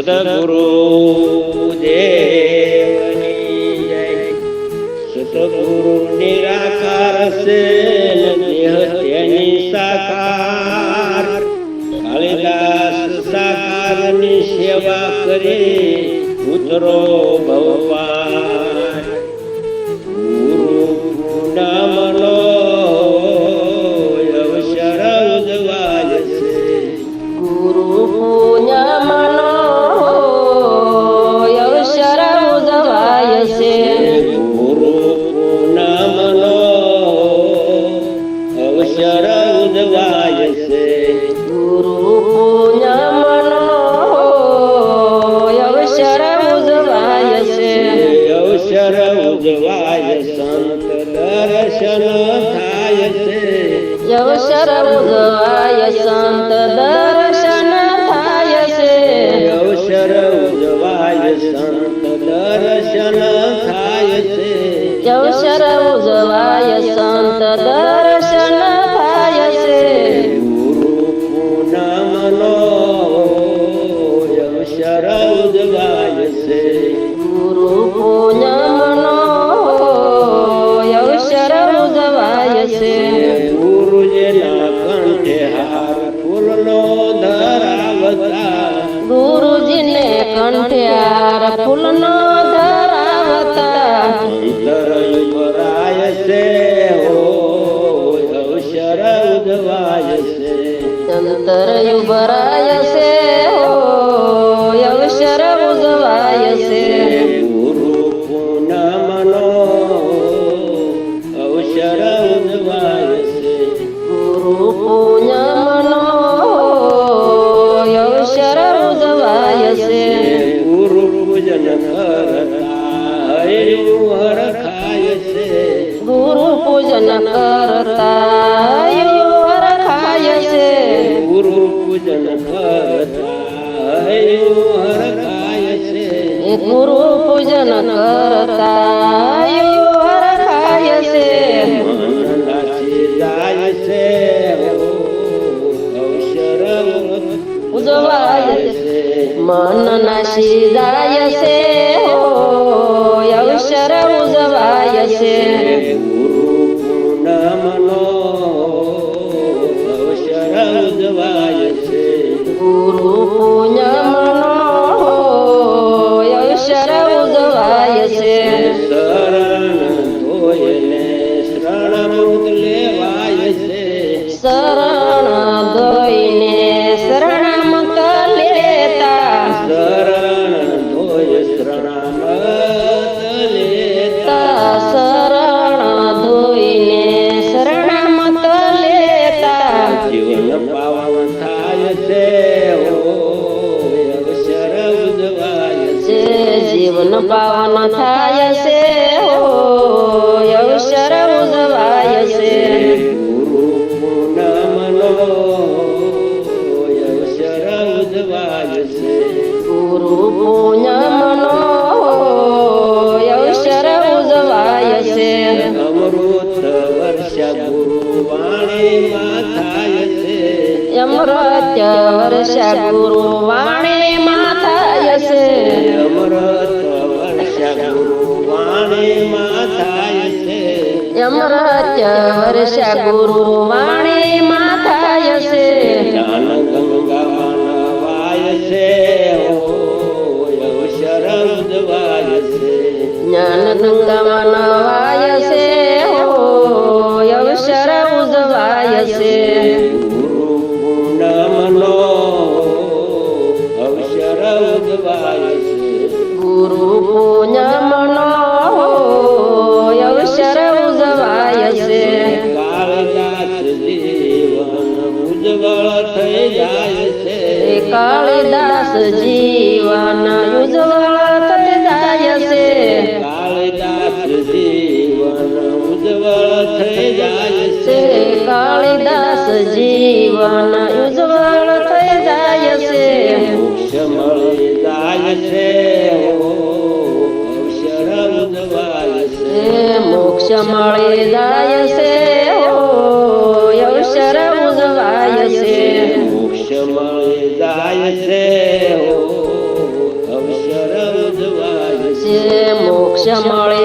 સદગુરુ દેવની જય સતગુરુ નિરાકાર છે દેહ તેની સાકાર કાલિદાસ સેવા કરી ઉતરો ભગવાન ઉજવાય સંત દર્શન થાય છે અવસર ઉજવાય સંત દર્શન થાય છે અવસર ઉજવાય સંત દર્શન થાય છે અવસર ઉજવાય સંત દર્શન ಸುತರಯು ಬರಾಯ করতা પાવન થાય છે અવસર ઉજવાય છે ગુરુ પૂનમનો અવસર ઉજવાય છે અમૃત વર્ષ ગુરુ વાણીમાં છે અમૃત્ય વર્ષ ગુરુ અમૃત્ય વર્ષ ગુરુ વાણીમાં થાય છે. જ્ઞાન ગંગા નવાય છે. છે જ્ઞાન ગંગા નવાય છે. જીવન ઉજ્જવળ થઈ જાય છે કાળદાસ જીવન ઉજ્જવળ થઈ જાય છે કાળિદાસ જીવન ઉજ્જવળ થઈ જાય છે મોક્ષ મળી જાય છે મોક્ષ મળી જાય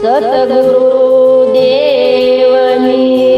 સતગુરુ દેવની.